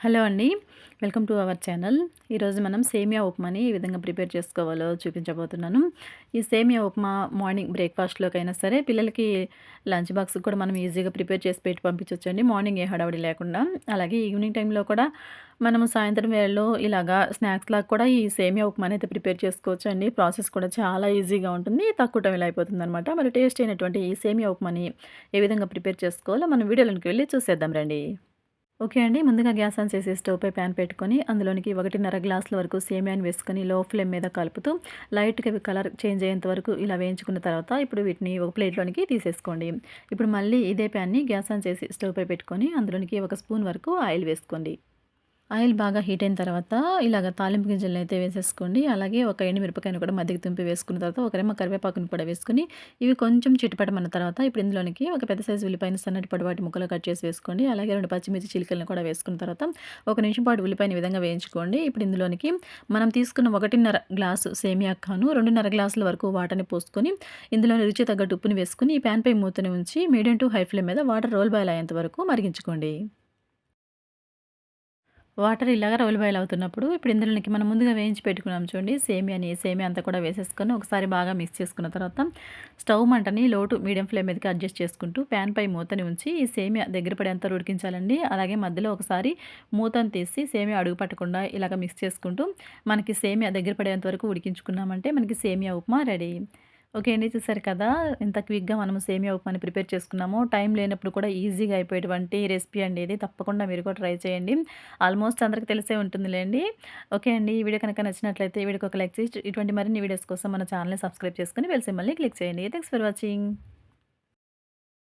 Hello అండి. Welcome to our channel. ఈరోజు మనం సేమియా ఉప్మాని ఏ విధంగా ప్రిపేర్ చేసుకోవాలో చూపించబోతున్నాను. ఈ సేమియా ఉప్మా మార్నింగ్ బ్రేక్ఫాస్ట్లోకైనా సరే పిల్లలకి లంచ్ బాక్స్ కూడా మనం ఈజీగా ప్రిపేర్ చేసి పెట్టి పంపించవచ్చండి మార్నింగ్ ఏ హడావిడి లేకుండా. అలాగే ఈవినింగ్ టైంలో కూడా మనం సాయంత్రం వేళలో ఇలాగా స్నాక్స్ లాగా కూడా ఈ సేమియా ఉప్మాని అయితే ప్రిపేర్ చేసుకోవచ్చు అండి ప్రాసెస్ కూడా చాలా ఈజీగా ఉంటుంది. తక్కువ టైంలో అయిపోతుంది అనమాట మరి టేస్ట్ అయినటువంటి ఈ సేమియా ఉప్మాని ఏ విధంగా ప్రిపేర్ చేసుకోవాలో మనం వీడియోలోకి వెళ్ళి చూసేద్దాం రండి. ఓకే అండి. ముందుగా గ్యాస్ ఆన్ చేసి స్టవ్పై ప్యాన్ పెట్టుకొని అందులోనికి ఒకటిన్నర గ్లాసుల వరకు సేమియాని వేసుకొని లో ఫ్లేమ్ మీద కలుపుతూ లైట్గా కలర్ చేంజ్ అయ్యేంత వరకు ఇలా వేయించుకున్న తర్వాత ఇప్పుడు వీటిని ఒక ప్లేట్లోనికి తీసేసుకోండి. ఇప్పుడు మళ్ళీ ఇదే ప్యాన్ని గ్యాస్ ఆన్ చేసి స్టవ్పై పెట్టుకొని అందులోనికి ఒక స్పూన్ వరకు ఆయిల్ వేసుకోండి. ఆయిల్ బాగా హీట్ అయిన తర్వాత ఇలాగ తాలింపు గింజలను అయితే వేసేసుకోండి. అలాగే ఒక ఎండుమిరపకాయను కూడా మధ్యకి తుంపి వేసుకున్న తర్వాత ఒక రెమ్మ కరివేపాకును కూడా వేసుకుని ఇవి కొంచెం చిట్టుపడమన్న తర్వాత ఇప్పుడు ఇందులోనికి ఒక పెద్ద సైజు ఉల్లిపాయను సన్నటి పొడవాటి ముక్కలు కట్ చేసి వేసుకోండి. అలాగే రెండు పచ్చిమిర్చి చిలికలను కూడా వేసుకున్న తర్వాత ఒక నిమిషం పాటు ఉల్లిపాయని విధంగా వేయించుకోండి. ఇప్పుడు ఇందులోనికి మనం తీసుకున్న ఒకటిన్నర గ్లాసు సేమియాకాను రెండున్నర గ్లాసుల వరకు వాటర్ని పోసుకొని ఇందులో రుచి తగ్గట్టు ఉప్పుని వేసుకుని ఈ ప్యాన్పై మూతని ఉంచి మీడియం టు హై ఫ్లేమ్ మీద వాటర్ రోల్ బాయిల్ అయ్యేంత వరకు మరిగించుకోండి. వాటర్ ఇలాగ రౌలు బాయిల్ అవుతున్నప్పుడు ఇప్పుడు ఇందులోకి మనం ముందుగా వేయించి పెట్టుకున్నాం చూడండి. సేమియాని సేమియా అంతా కూడా వేసేసుకొని ఒకసారి బాగా మిక్స్ చేసుకున్న తర్వాత స్టవ్ మంటని లోటు మీడియం ఫ్లేమ్ మీదకి అడ్జస్ట్ చేసుకుంటూ ప్యాన్ పై మూతని ఉంచి ఈ సేమియా దగ్గర పడేంత ఉడికించాలండి. అలాగే మధ్యలో ఒకసారి మూతను తీసి సేమియా అడుగు పట్టకుండా ఇలాగ మిక్స్ చేసుకుంటూ మనకి సేమియా దగ్గర పడేంత వరకు ఉడికించుకున్నామంటే మనకి సేమియా ఉప్మా రెడీ ఓకే అండి చూసారు కదా? ఇంత క్విక్గా మనము సేమియా ఉప్మాని ప్రిపేర్ చేసుకున్నాము. టైం లేనప్పుడు కూడా ఈజీగా అయిపోయేటువంటి రెసిపీ అండి ఇది. తప్పకుండా మీరు కూడా ట్రై చేయండి. ఆల్మోస్ట్ అందరికి తెలిసే ఉంటుందిలేండి. ఓకే అండి ఈ వీడియో కనుక నచ్చినట్లయితే వీడియోకి ఒక లైక్ చేసి ఇటువంటి మరిన్ని వీడియోస్ కోసం మన ఛానల్ని సబ్స్క్రైబ్ చేసుకుని వెళ్ళి మళ్ళీ క్లిక్ చేయండి. Thanks for watching